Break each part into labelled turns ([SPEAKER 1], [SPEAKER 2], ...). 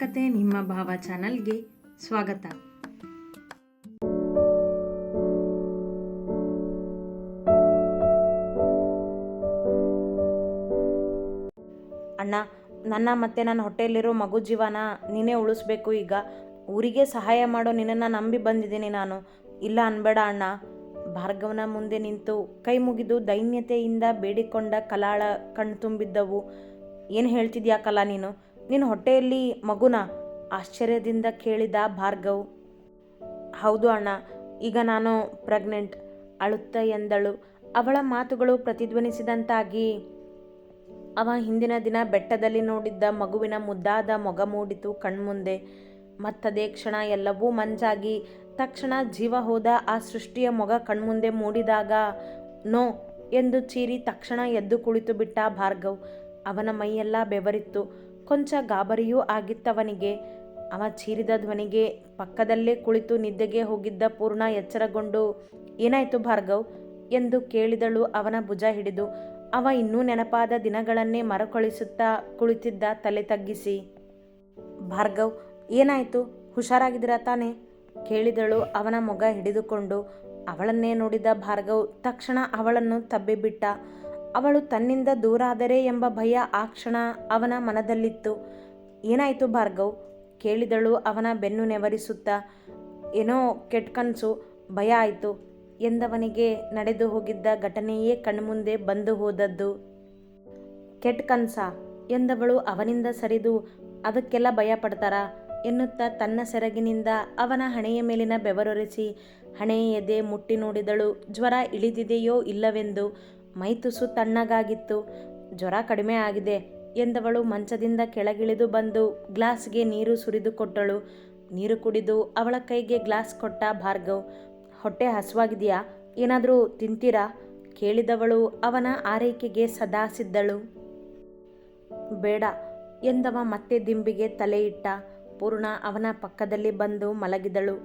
[SPEAKER 1] ಕತೆ ನಿಮ್ಮ ಭಾವ ಚಾನಲ್ಗೆ ಸ್ವಾಗತ.
[SPEAKER 2] ಅಣ್ಣ, ನನ್ನ ಮತ್ತೆ ನನ್ನ ಹೊಟ್ಟೆಯಲ್ಲಿರೋ ಮಗು ಜೀವನ ನೀನೇ ಉಳಿಸ್ಬೇಕು ಈಗ. ಊರಿಗೆ ಸಹಾಯ ಮಾಡೋ ನಿನ್ನನ್ನು ನಂಬಿ ಬಂದಿದ್ದೀನಿ ನಾನು. ಇಲ್ಲ ಅನ್ಬೇಡ ಅಣ್ಣ. ಭಾರ್ಗವನ ಮುಂದೆ ನಿಂತು ಕೈ ಮುಗಿದು ದೈನ್ಯತೆಯಿಂದ ಬೇಡಿಕೊಂಡ ಕಲಾಳ ಕಣ್ತುಂಬಿದ್ದವು ಏನು ಹೇಳ್ತಿದ್ಯಾ ಕಲಾ ನೀನು? ನಿನ್ನ ಹೊಟ್ಟೆಯಲ್ಲಿ ಮಗುನ ಆಶ್ಚರ್ಯದಿಂದ ಕೇಳಿದ ಭಾರ್ಗವ್, ಹೌದು ಅಣ್ಣ, ಈಗ ನಾನು ಪ್ರೆಗ್ನೆಂಟ್, ಅಳುತ್ತ ಎಂದಳು. ಅವಳ ಮಾತುಗಳು ಪ್ರತಿಧ್ವನಿಸಿದಂತಾಗಿ ಅವ ಹಿಂದಿನ ದಿನ ಬೆಟ್ಟದಲ್ಲಿ ನೋಡಿದ್ದ ಮಗುವಿನ ಮುದ್ದಾದ ಮೊಗ ಮೂಡಿತು ಕಣ್ಮುಂದೆ. ಮತ್ತದೇ ಕ್ಷಣ ಎಲ್ಲವೂ ಮಂಜಾಗಿ, ತಕ್ಷಣ ಜೀವ ಹೋದ ಆ ಸೃಷ್ಟಿಯ ಮೊಗ ಕಣ್ಮುಂದೆ ಮೂಡಿದಾಗ, ನೋ, ಎಂದು ಚೀರಿ ತಕ್ಷಣ ಎದ್ದು ಕುಳಿತು ಬಿಟ್ಟ ಭಾರ್ಗವ್. ಅವನ ಮೈಯೆಲ್ಲ ಬೆವರಿತ್ತು. ಕೊಂಚ ಗಾಬರಿಯೂ ಆಗಿತ್ತವನಿಗೆ. ಅವ ಚೀರಿದ ಧ್ವನಿಗೆ ಪಕ್ಕದಲ್ಲೇ ಕುಳಿತು ನಿದ್ದೆಗೆ ಹೋಗಿದ್ದ ಪೂರ್ಣ ಎಚ್ಚರಗೊಂಡು, ಏನಾಯ್ತು ಭಾರ್ಗವ್? ಎಂದು ಕೇಳಿದಳು ಅವನ ಭುಜ ಹಿಡಿದು. ಅವ ಇನ್ನೂ ನೆನಪಾದ ದಿನಗಳನ್ನೇ ಮರುಕಳಿಸುತ್ತಾ ಕುಳಿತಿದ್ದ ತಲೆ ತಗ್ಗಿಸಿ. ಭಾರ್ಗವ್, ಏನಾಯಿತು? ಹುಷಾರಾಗಿದ್ದೀರಾ ತಾನೇ? ಕೇಳಿದಳು ಅವನ ಮೊಗ ಹಿಡಿದುಕೊಂಡು. ಅವಳನ್ನೇ ನೋಡಿದ ಭಾರ್ಗವ್ ತಕ್ಷಣ ಅವಳನ್ನು ತಬ್ಬಿಬಿಟ್ಟ. ಅವಳು ತನ್ನಿಂದ ದೂರಾದರೆ ಎಂಬ ಭಯ ಆ ಕ್ಷಣ ಅವನ ಮನದಲ್ಲಿತ್ತು. ಏನಾಯಿತು ಭಾರ್ಗವ್? ಕೇಳಿದಳು ಅವನ ಬೆನ್ನು ನೆವರಿಸುತ್ತಾ, ಏನೋ ಕೆಟ್ಟ ಕನಸು ಭಯ ಆಯಿತು ಎಂದವನಿಗೆ ನಡೆದು ಹೋಗಿದ್ದ ಘಟನೆಯೇ ಕಣ್ಮುಂದೆ ಬಂದು ಹೋದದ್ದು. ಕೆಟ್ಟ ಕನಸ ಎಂದವಳು ಅವನಿಂದ ಸರಿದು, ಅದಕ್ಕೆಲ್ಲ ಭಯ ಪಡ್ತಾರಾ? ಎನ್ನುತ್ತಾ ತನ್ನ ಸೆರಗಿನಿಂದ ಅವನ ಹಣೆಯ ಮೇಲಿನ ಬೆವರೊರೆಸಿ, ಹಣೆಯ ಎದೆ ಮುಟ್ಟಿ ನೋಡಿದಳು. ಜ್ವರ ಇಳಿದಿದೆಯೋ ಇಲ್ಲವೆಂದು ಮೈತುಸು ತಣ್ಣಗಾಗಿತ್ತು. ಜ್ವರ ಕಡಿಮೆ ಆಗಿದೆ ಎಂದವಳು ಮಂಚದಿಂದ ಕೆಳಗಿಳಿದು ಬಂದು ಗ್ಲಾಸ್ಗೆ ನೀರು ಸುರಿದು ಕೊಟ್ಟಳು. ನೀರು ಕುಡಿದು ಅವಳ ಕೈಗೆ ಗ್ಲಾಸ್ ಕೊಟ್ಟ ಭಾರ್ಗವ್, ಹೊಟ್ಟೆ ಹಸುವಾಗಿದೆಯಾ? ಏನಾದರೂ ತಿಂತೀರಾ? ಕೇಳಿದವಳು ಅವನ ಆರೈಕೆಗೆ ಸದಾ ಸಿದ್ದಳು. ಬೇಡ, ಎಂದವ ಮತ್ತೆ ದಿಂಬಿಗೆ ತಲೆ ಇಟ್ಟ. ಪೂರ್ಣ ಅವನ ಪಕ್ಕದಲ್ಲಿ ಬಂದು ಮಲಗಿದಳು.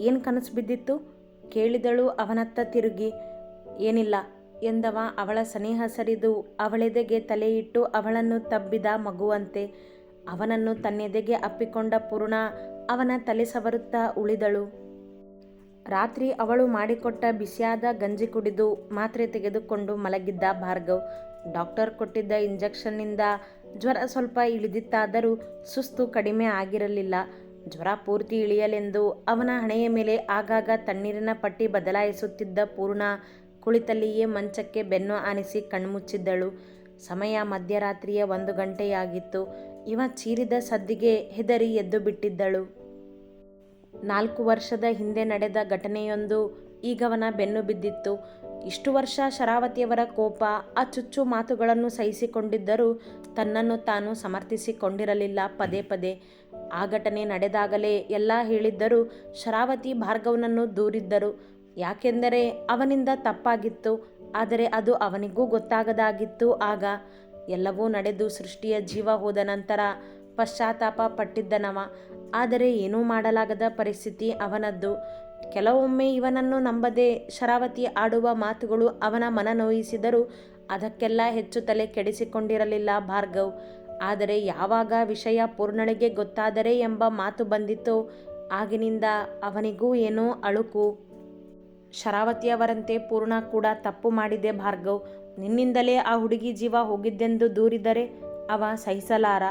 [SPEAKER 2] ಏನು ಕನಸು ಬಿದ್ದಿತ್ತು? ಕೇಳಿದಳು ಅವನತ್ತ ತಿರುಗಿ. ಏನಿಲ್ಲ ಎಂದವ ಅವಳ ಸನಿಹ ಸರಿದು ಅವಳೆದೆಗೆ ತಲೆಯಿಟ್ಟು ಅವಳನ್ನು ತಬ್ಬಿದ ಮಗುವಂತೆ. ಅವನನ್ನು ತನ್ನೆದೆಗೆ ಅಪ್ಪಿಕೊಂಡ ಪೂರ್ಣ ಅವನ ತಲೆ ಸವರುತ್ತಾ ಉಳಿದಳು. ರಾತ್ರಿ ಅವಳು ಮಾಡಿಕೊಟ್ಟ ಬಿಸಿಯಾದ ಗಂಜಿ ಕುಡಿದು ಮಾತ್ರೆ ತೆಗೆದುಕೊಂಡು ಮಲಗಿದ್ದ ಭಾರ್ಗವ್. ಡಾಕ್ಟರ್ ಕೊಟ್ಟಿದ್ದ ಇಂಜೆಕ್ಷನ್ನಿಂದ ಜ್ವರ ಸ್ವಲ್ಪ ಇಳಿದಿತ್ತಾದರೂ ಸುಸ್ತು ಕಡಿಮೆ ಆಗಿರಲಿಲ್ಲ. ಜ್ವರ ಪೂರ್ತಿ ಇಳಿಯಲೆಂದು ಅವನ ಹಣೆಯ ಮೇಲೆ ಆಗಾಗ ತಣ್ಣೀರಿನ ಪಟ್ಟಿ ಬದಲಾಯಿಸುತ್ತಿದ್ದ ಪೂರ್ಣ ಕುಳಿತಲ್ಲಿಯೇ ಮಂಚಕ್ಕೆ ಬೆನ್ನು ಆನಿಸಿ ಕಣ್ಮುಚ್ಚಿದ್ದಳು. ಸಮಯ ಮಧ್ಯರಾತ್ರಿಯ ಒಂದು ಗಂಟೆಯಾಗಿತ್ತು. ಇವ ಚೀರಿದ ಸದ್ದಿಗೆ ಹೆದರಿ ಎದ್ದು ಬಿಟ್ಟಿದ್ದಳು. ನಾಲ್ಕು ವರ್ಷದ ಹಿಂದೆ ನಡೆದ ಘಟನೆಯೊಂದು ಈಗವನ ಬೆನ್ನು ಬಿದ್ದಿತ್ತು. ಇಷ್ಟು ವರ್ಷ ಶರಾವತಿಯವರ ಕೋಪ, ಆ ಚುಚ್ಚು ಮಾತುಗಳನ್ನು ಸಹಿಸಿಕೊಂಡಿದ್ದರೂ ತನ್ನನ್ನು ತಾನು ಸಮರ್ಥಿಸಿಕೊಂಡಿರಲಿಲ್ಲ ಪದೇ ಪದೇ. ಆ ಘಟನೆ ನಡೆದಾಗಲೇ ಎಲ್ಲ ಹೇಳಿದ್ದರೂ ಶರಾವತಿ ಭಾರ್ಗವನನ್ನು ದೂರಿದ್ದರು. ಯಾಕೆಂದರೆ ಅವನಿಂದ ತಪ್ಪಾಗಿತ್ತು, ಆದರೆ ಅದು ಅವನಿಗೂ ಗೊತ್ತಾಗದಾಗಿತ್ತು. ಆಗ ಎಲ್ಲವೂ ನಡೆದು ಸೃಷ್ಟಿಯ ಜೀವ ಹೋದ ನಂತರ ಪಶ್ಚಾತ್ತಾಪ ಪಟ್ಟಿದ್ದನವ. ಆದರೆ ಏನೂ ಮಾಡಲಾಗದ ಪರಿಸ್ಥಿತಿ ಅವನದ್ದು. ಕೆಲವೊಮ್ಮೆ ಇವನನ್ನು ನಂಬದೆ ಶರಾವತಿ ಆಡುವ ಮಾತುಗಳು ಅವನ ಮನನೋಯಿಸಿದರೂ ಅದಕ್ಕೆಲ್ಲ ಹೆಚ್ಚು ತಲೆ ಕೆಡಿಸಿಕೊಂಡಿರಲಿಲ್ಲ ಭಾರ್ಗವ್. ಆದರೆ ಯಾವಾಗ ವಿಷಯ ಪೂರ್ಣಳಿಗೆ ಗೊತ್ತಾದರೆ ಎಂಬ ಮಾತು ಬಂದಿತ್ತು, ಆಗಿನಿಂದ ಅವನಿಗೂ ಏನೋ ಅಳುಕು. ಶರಾವತಿಯವರಂತೆ ಪೂರ್ಣ ಕೂಡ ತಪ್ಪು ಮಾಡಿದೆ ಭಾರ್ಗವ್. ನಿನ್ನಿಂದಲೇ ಆ ಹುಡುಗಿ ಜೀವ ಹೋಗಿದ್ದೆಂದು ದೂರಿದರೆ ಅವ ಸಹಿಸಲಾರ.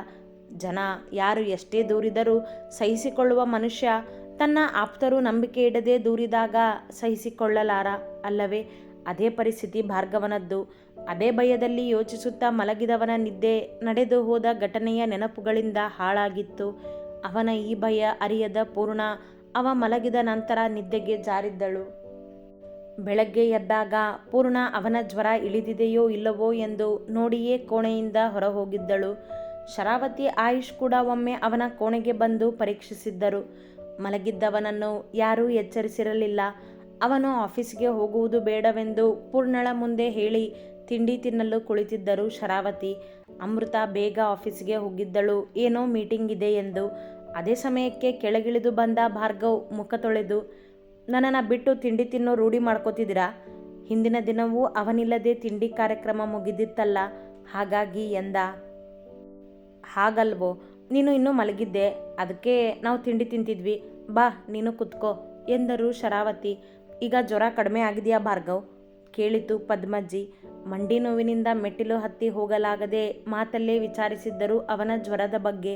[SPEAKER 2] ಜನ ಯಾರು ಎಷ್ಟೇ ದೂರಿದರೂ ಸಹಿಸಿಕೊಳ್ಳುವ ಮನುಷ್ಯ ತನ್ನ ಆಪ್ತರು ನಂಬಿಕೆ ಇಡದೆ ದೂರಿದಾಗ ಸಹಿಸಿಕೊಳ್ಳಲಾರ ಅಲ್ಲವೇ? ಅದೇ ಪರಿಸ್ಥಿತಿ ಭಾರ್ಗವನದ್ದು. ಅದೇ ಭಯದಲ್ಲಿ ಯೋಚಿಸುತ್ತಾ ಮಲಗಿದವನ ನಿದ್ದೆ ನಡೆದು ಹೋದ ಘಟನೆಯ ನೆನಪುಗಳಿಂದ ಹಾಳಾಗಿತ್ತು. ಅವನ ಈ ಭಯ ಅರಿಯದ ಪೂರ್ಣ ಅವ ಮಲಗಿದ ನಂತರ ನಿದ್ದೆಗೆ ಜಾರಿದ್ದಳು. ಬೆಳಗ್ಗೆ ಎದ್ದಾಗ ಪೂರ್ಣ ಅವನ ಜ್ವರ ಇಳಿದಿದೆಯೋ ಇಲ್ಲವೋ ಎಂದು ನೋಡಿಯೇ ಕೋಣೆಯಿಂದ ಹೊರಹೋಗಿದ್ದಳು. ಶರಾವತಿ ಆಯುಷ್ ಕೂಡ ಒಮ್ಮೆ ಅವನ ಕೋಣೆಗೆ ಬಂದು ಪರೀಕ್ಷಿಸಿದ್ದರು. ಮಲಗಿದ್ದವನನ್ನು ಯಾರೂ ಎಚ್ಚರಿಸಿರಲಿಲ್ಲ. ಅವನು ಆಫೀಸ್ಗೆ ಹೋಗುವುದು ಬೇಡವೆಂದು ಪೂರ್ಣಳ ಮುಂದೆ ಹೇಳಿ ತಿಂಡಿ ತಿನ್ನಲು ಕುಳಿತಿದ್ದರು ಶರಾವತಿ. ಅಮೃತ ಬೇಗ ಆಫೀಸ್ಗೆ ಹೋಗಿದ್ದಳು. ಏನೋ ಮೀಟಿಂಗ್ ಇದೆ ಎಂದು. ಅದೇ ಸಮಯಕ್ಕೆ ಕೆಳಗಿಳಿದು ಬಂದ ಭಾರ್ಗವ್ ಮುಖ ತೊಳೆದು ನನ್ನನ್ನು ಬಿಟ್ಟು ತಿಂಡಿ ತಿನ್ನೋ ರೂಢಿ ಮಾಡ್ಕೋತಿದ್ದೀರಾ? ಹಿಂದಿನ ದಿನವೂ ಅವನಿಲ್ಲದೆ ತಿಂಡಿ ಕಾರ್ಯಕ್ರಮ ಮುಗಿದಿತ್ತಲ್ಲ? ಹಾಗಾಗಿ ಎಂದ. ಹಾಗಲ್ವೋ, ನೀನು ಇನ್ನೂ ಮಲಗಿದ್ದೆ. ಅದಕ್ಕೆ ನಾವು ತಿಂಡಿ ತಿಂತಿದ್ವಿ. ಬಾ, ನೀನು ಕುತ್ಕೋ, ಎಂದರು ಶರಾವತಿ. ಈಗ ಜ್ವರ ಕಡಿಮೆ ಆಗಿದೆಯಾ ಭಾರ್ಗವ್? ಕೇಳಿತು ಪದ್ಮಜ್ಜಿ. ಮಂಡಿ ನೋವಿನಿಂದ ಮೆಟ್ಟಿಲು ಹತ್ತಿ ಹೋಗಲಾಗದೆ ಮಾತಲ್ಲೇ ವಿಚಾರಿಸಿದ್ದರು ಅವನ ಜ್ವರದ ಬಗ್ಗೆ.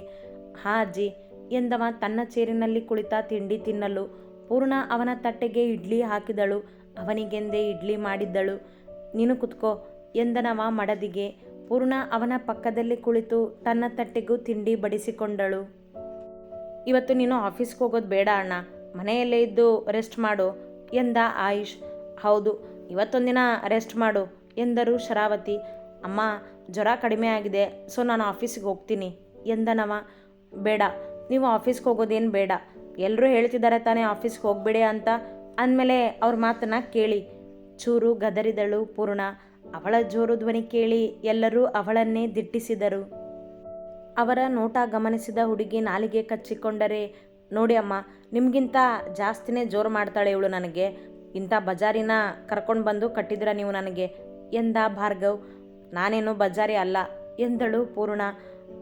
[SPEAKER 2] ಹಾ ಅಜ್ಜಿ, ಎಂದವ ತನ್ನ ಚೇರಿನಲ್ಲಿ ಕುಳಿತ ತಿಂಡಿ ತಿನ್ನಲು. ಪೂರ್ಣ ಅವನ ತಟ್ಟೆಗೆ ಇಡ್ಲಿ ಹಾಕಿದಳು. ಅವನಿಗೆಂದೇ ಇಡ್ಲಿ ಮಾಡಿದ್ದಳು. ನೀನು ಕುತ್ಕೋ, ಎಂದನವ ಮಡದಿಗೆ. ಪೂರ್ಣ ಅವನ ಪಕ್ಕದಲ್ಲಿ ಕುಳಿತು ತನ್ನ ತಟ್ಟೆಗೂ ತಿಂಡಿ ಬಡಿಸಿಕೊಂಡಳು. ಇವತ್ತು ನೀನು ಆಫೀಸ್ಗೆ ಹೋಗೋದು ಬೇಡ ಅಣ್ಣ. ಮನೆಯಲ್ಲೇ ಇದ್ದು ರೆಸ್ಟ್ ಮಾಡು, ಎಂದ ಆಯುಷ್. ಹೌದು, ಇವತ್ತೊಂದಿನ ರೆಸ್ಟ್ ಮಾಡು, ಎಂದರು ಶರಾವತಿ. ಅಮ್ಮ, ಜ್ವರ ಕಡಿಮೆ ಆಗಿದೆ, ಸೊ ನಾನು ಆಫೀಸಿಗೆ ಹೋಗ್ತೀನಿ, ಎಂದನವ. ಬೇಡ, ನೀವು ಆಫೀಸ್ಗೆ ಹೋಗೋದೇನು ಬೇಡ. ಎಲ್ಲರೂ ಹೇಳ್ತಿದ್ದಾರೆ ತಾನೇ, ಆಫೀಸ್ಗೆ ಹೋಗಬೇಡಿ ಅಂತ. ಅಂದಮೇಲೆ ಅವ್ರ ಮಾತನ್ನ ಕೇಳಿ. ಚೂರು ಗದರಿದಳು ಪೂರ್ಣ. ಅವಳ ಜೋರು ಧ್ವನಿ ಕೇಳಿ ಎಲ್ಲರೂ ಅವಳನ್ನೇ ದಿಟ್ಟಿಸಿದರು. ಅವರ ನೋಟ ಗಮನಿಸಿದ ಹುಡುಗಿ ನಾಲಿಗೆ ಕಚ್ಚಿಕೊಂಡರೆ, ನೋಡಿ ಅಮ್ಮ, ನಿಮಗಿಂತ ಜಾಸ್ತಿನೇ ಜೋರು ಮಾಡ್ತಾಳೆ ಇವಳು ನನಗೆ. ಇಂಥ ಬಜಾರಿನ ಕರ್ಕೊಂಡು ಬಂದು ಕಟ್ಟಿದ್ರ ನೀವು ನನಗೆ? ಎಂದ ಭಾರ್ಗವ್. ನಾನೇನು ಬಜಾರಿ ಅಲ್ಲ ಎಂದಳು ಪೂರ್ಣ.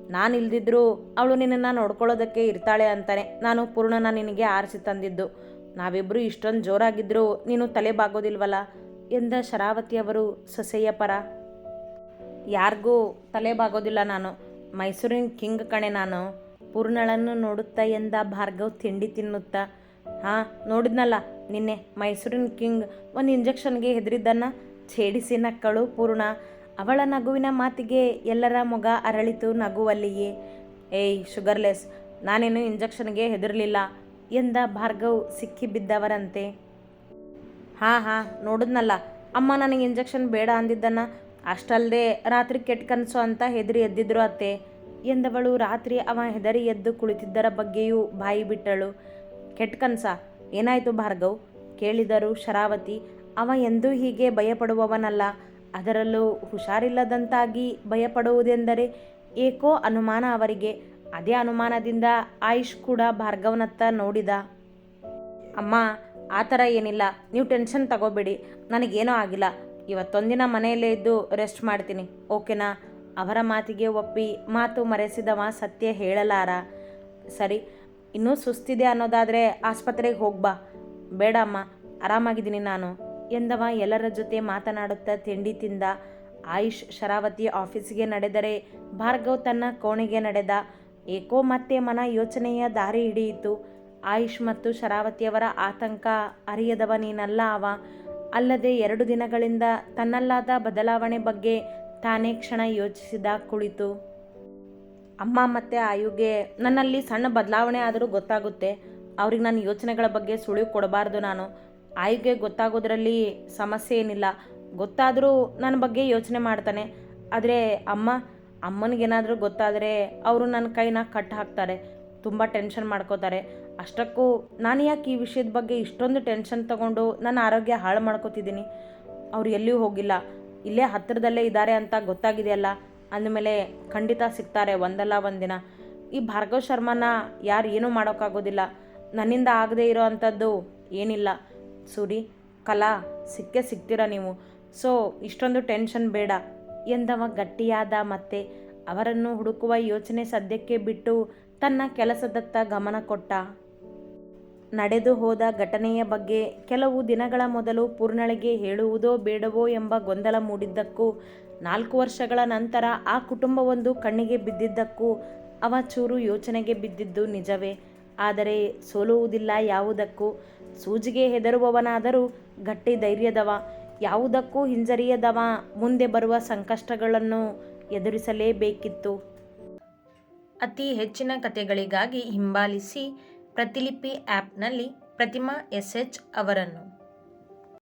[SPEAKER 2] ನಾನು ಇಲ್ದಿದ್ರೂ ಅವಳು ನಿನ್ನನ್ನು ನೋಡ್ಕೊಳ್ಳೋದಕ್ಕೆ ಇರ್ತಾಳೆ ಅಂತಾನೆ ನಾನು ಪೂರ್ಣನ ನಿನಗೆ ಆರಿಸಿ ತಂದಿದ್ದು. ನಾವಿಬ್ಬರು ಇಷ್ಟೊಂದು ಜೋರಾಗಿದ್ದರೂ ನೀನು ತಲೆ ಬಾಗೋದಿಲ್ವಲ್ಲ? ಎಂದ ಶರಾವತಿಯವರು ಸೊಸೆಯ ಪರ. ಯಾರಿಗೂ ತಲೆ ಬಾಗೋದಿಲ್ಲ ನಾನು. ಮೈಸೂರಿನ ಕಿಂಗ್ ಕಣೆ ನಾನು. ಪೂರ್ಣಳನ್ನು ನೋಡುತ್ತಾ ಎಂದ ಭಾರ್ಗವ್ ತಿಂಡಿ ತಿನ್ನುತ್ತಾ. ಹಾಂ, ನೋಡಿದ್ನಲ್ಲ, ನಿನ್ನೆ ಮೈಸೂರಿನ ಕಿಂಗ್ ಒಂದು ಇಂಜೆಕ್ಷನ್ಗೆ ಹೆದರಿದ್ದನ್ನು? ಛೇಡಿಸಿ ನಕ್ಕಳು ಪೂರ್ಣ. ಅವಳ ನಗುವಿನ ಮಾತಿಗೆ ಎಲ್ಲರ ಮೊಗ ಅರಳಿತು ನಗುವಲ್ಲಿಯೇ, ಏಯ್, ಶುಗರ್ಲೆಸ್, ನಾನೇನು ಇಂಜೆಕ್ಷನ್ಗೆ ಹೆದರಲಿಲ್ಲ? ಎಂದ ಭಾರ್ಗವ್ ಸಿಕ್ಕಿ ಬಿದ್ದವರಂತೆ ಹಾಂ ಹಾಂ, ನೋಡಿದ್ನಲ್ಲ, ಅಮ್ಮ ನನಗೆ ಇಂಜೆಕ್ಷನ್ ಬೇಡ ಅಂದಿದ್ದನ್ನ ಅಷ್ಟಲ್ಲದೆ ರಾತ್ರಿ ಕೆಟ್ಟ ಕನಸು ಅಂತ ಹೆದರಿ ಎದ್ದಿದ್ರು ಅತ್ತೆ, ಎಂದವಳು. ರಾತ್ರಿ ಅವ ಹೆದರಿ ಎದ್ದು ಕುಳಿತಿದ್ದರ ಬಗ್ಗೆಯೂ ಬಾಯಿ ಬಿಟ್ಟಳು. ಕೆಟ್ಟ ಕನಸ? ಏನಾಯಿತು ಭಾರ್ಗವ್? ಕೇಳಿದರು ಶರಾವತಿ. ಅವ ಎಂದೂ ಹೀಗೆ ಭಯಪಡುವವನಲ್ಲ. ಅದರಲ್ಲೂ ಹುಷಾರಿಲ್ಲದಂತಾಗಿ ಭಯಪಡುವುದೆಂದರೆ ಏಕೋ ಅನುಮಾನ ಅವರಿಗೆ. ಅದೇ ಅನುಮಾನದಿಂದ ಆಯುಷ್ ಕೂಡ ಭಾರ್ಗವನತ್ತ ನೋಡಿದ. ಅಮ್ಮ, ಆ ಥರ ಏನಿಲ್ಲ. ನೀವು ಟೆನ್ಷನ್ ತಗೋಬೇಡಿ. ನನಗೇನೂ ಆಗಿಲ್ಲ. ಇವತ್ತೊಂದಿನ ಮನೆಯಲ್ಲೇ ಇದ್ದು ರೆಸ್ಟ್ ಮಾಡ್ತೀನಿ. ಓಕೆನಾ? ಅವರ ಮಾತಿಗೆ ಒಪ್ಪಿ ಮಾತು ಮರೆಸಿದವ ಸತ್ಯ ಹೇಳಲಾರ. ಸರಿ, ಇನ್ನೂ ಸುಸ್ತಿದೆ ಅನ್ನೋದಾದರೆ ಆಸ್ಪತ್ರೆಗೆ ಹೋಗ್ಬಾ. ಬೇಡ ಅಮ್ಮ, ಆರಾಮಾಗಿದ್ದೀನಿ ನಾನು. ಎಂದವ ಎಲ್ಲರ ಜೊತೆ ಮಾತನಾಡುತ್ತಾ ತಿಂಡಿ ತಿಂದ ಆಯುಷ್ ಶರಾವತಿ ಆಫೀಸಿಗೆ ನಡೆದರೆ ಭಾರ್ಗವ್ ತನ್ನ ಕೋಣೆಗೆ ನಡೆದ ಏಕೋ ಮತ್ತೆ ಮನ ಯೋಚನೆಯ ದಾರಿ ಹಿಡಿಯಿತು. ಆಯುಷ್ ಮತ್ತು ಶರಾವತಿಯವರ ಆತಂಕ ಅರಿಯದವ ನೀನಲ್ಲ ಅವ. ಅಲ್ಲದೆ ಎರಡು ದಿನಗಳಿಂದ ತನ್ನಲ್ಲಾದ ಬದಲಾವಣೆ ಬಗ್ಗೆ ತಾನೇ ಕ್ಷಣ ಯೋಚಿಸಿದ ಕುಳಿತು. ಅಮ್ಮ ಮತ್ತೆ ಆಯುಗೆ, ನನ್ನಲ್ಲಿ ಸಣ್ಣ ಬದಲಾವಣೆ ಆದರೂ ಗೊತ್ತಾಗುತ್ತೆ. ಅವ್ರಿಗೆ ನನ್ನ ಯೋಚನೆಗಳ ಬಗ್ಗೆ ಸುಳಿವು ಕೊಡಬಾರ್ದು ನಾನು. ಆಯುಗೆ ಗೊತ್ತಾಗೋದ್ರಲ್ಲಿ ಸಮಸ್ಯೆ ಏನಿಲ್ಲ. ಗೊತ್ತಾದರೂ ನನ್ನ ಬಗ್ಗೆ ಯೋಚನೆ ಮಾಡ್ತಾನೆ. ಆದರೆ ಅಮ್ಮ, ಅಮ್ಮನಿಗೇನಾದರೂ ಗೊತ್ತಾದರೆ ಅವರು ನನ್ನ ಕೈನ ಕಟ್ ಹಾಕ್ತಾರೆ. ತುಂಬ ಟೆನ್ಷನ್ ಮಾಡ್ಕೋತಾರೆ. ಅಷ್ಟಕ್ಕೂ ನಾನು ಯಾಕೆ ಈ ವಿಷಯದ ಬಗ್ಗೆ ಇಷ್ಟೊಂದು ಟೆನ್ಷನ್ ತಗೊಂಡು ನನ್ನ ಆರೋಗ್ಯ ಹಾಳು ಮಾಡ್ಕೋತಿದ್ದೀನಿ? ಅವ್ರು ಎಲ್ಲಿಯೂ ಹೋಗಿಲ್ಲ. ಇಲ್ಲೇ ಹತ್ತಿರದಲ್ಲೇ ಇದ್ದಾರೆ ಅಂತ ಗೊತ್ತಾಗಿದೆಯಲ್ಲ? ಅಂದಮೇಲೆ ಖಂಡಿತ ಸಿಗ್ತಾರೆ ಒಂದಲ್ಲ ಒಂದಿನ. ಈ ಭಾರ್ಗವ್ ಶರ್ಮನ ಯಾರು ಏನೂ ಮಾಡೋಕ್ಕಾಗೋದಿಲ್ಲ. ನನ್ನಿಂದ ಆಗದೇ ಇರೋ ಅಂಥದ್ದು ಏನಿಲ್ಲ. ಸೂರಿ ಕಲಾ, ಸಿಕ್ಕೇ ಸಿಗ್ತೀರ ನೀವು? ಸೊ, ಇಷ್ಟೊಂದು ಟೆನ್ಷನ್ ಬೇಡ ಎಂದವ ಗಟ್ಟಿಯಾದ ಮತ್ತೆ. ಅವರನ್ನು ಹುಡುಕುವ ಯೋಚನೆ ಸದ್ಯಕ್ಕೆ ಬಿಟ್ಟು ತನ್ನ ಕೆಲಸದತ್ತ ಗಮನ ಕೊಟ್ಟ. ನಡೆದು ಹೋದ ಘಟನೆಯ ಬಗ್ಗೆ ಕೆಲವು ದಿನಗಳ ಮೊದಲು ಪೂರ್ಣಳಿಗೆ ಹೇಳುವುದೋ ಬೇಡವೋ ಎಂಬ ಗೊಂದಲ ಮೂಡಿದ್ದಕ್ಕೂ, ನಾಲ್ಕು ವರ್ಷಗಳ ನಂತರ ಆ ಕುಟುಂಬವೊಂದು ಕಣ್ಣಿಗೆ ಬಿದ್ದಿದ್ದಕ್ಕೂ ಅವ ಚೂರು ಯೋಚನೆಗೆ ಬಿದ್ದಿದ್ದು ನಿಜವೇ. ಆದರೆ ಸೋಲುವುದಿಲ್ಲ ಯಾವುದಕ್ಕೂ. ಸೂಜಿಗೆ ಹೆದರುವವನಾದರೂ ಗಟ್ಟಿ ಧೈರ್ಯದವ, ಯಾವುದಕ್ಕೂ ಹಿಂಜರಿಯದವ, ಮುಂದೆ ಬರುವ ಸಂಕಷ್ಟಗಳನ್ನು ಎದುರಿಸಲೇಬೇಕಿತ್ತು. ಅತಿ ಹೆಚ್ಚಿನ ಕಥೆಗಳಿಗಾಗಿ ಹಿಂಬಾಲಿಸಿ ಪ್ರತಿಲಿಪಿ ಆ್ಯಪ್ನಲ್ಲಿ ಪ್ರತಿಮಾ ಎಸ್ ಎಚ್ ಅವರನ್ನು.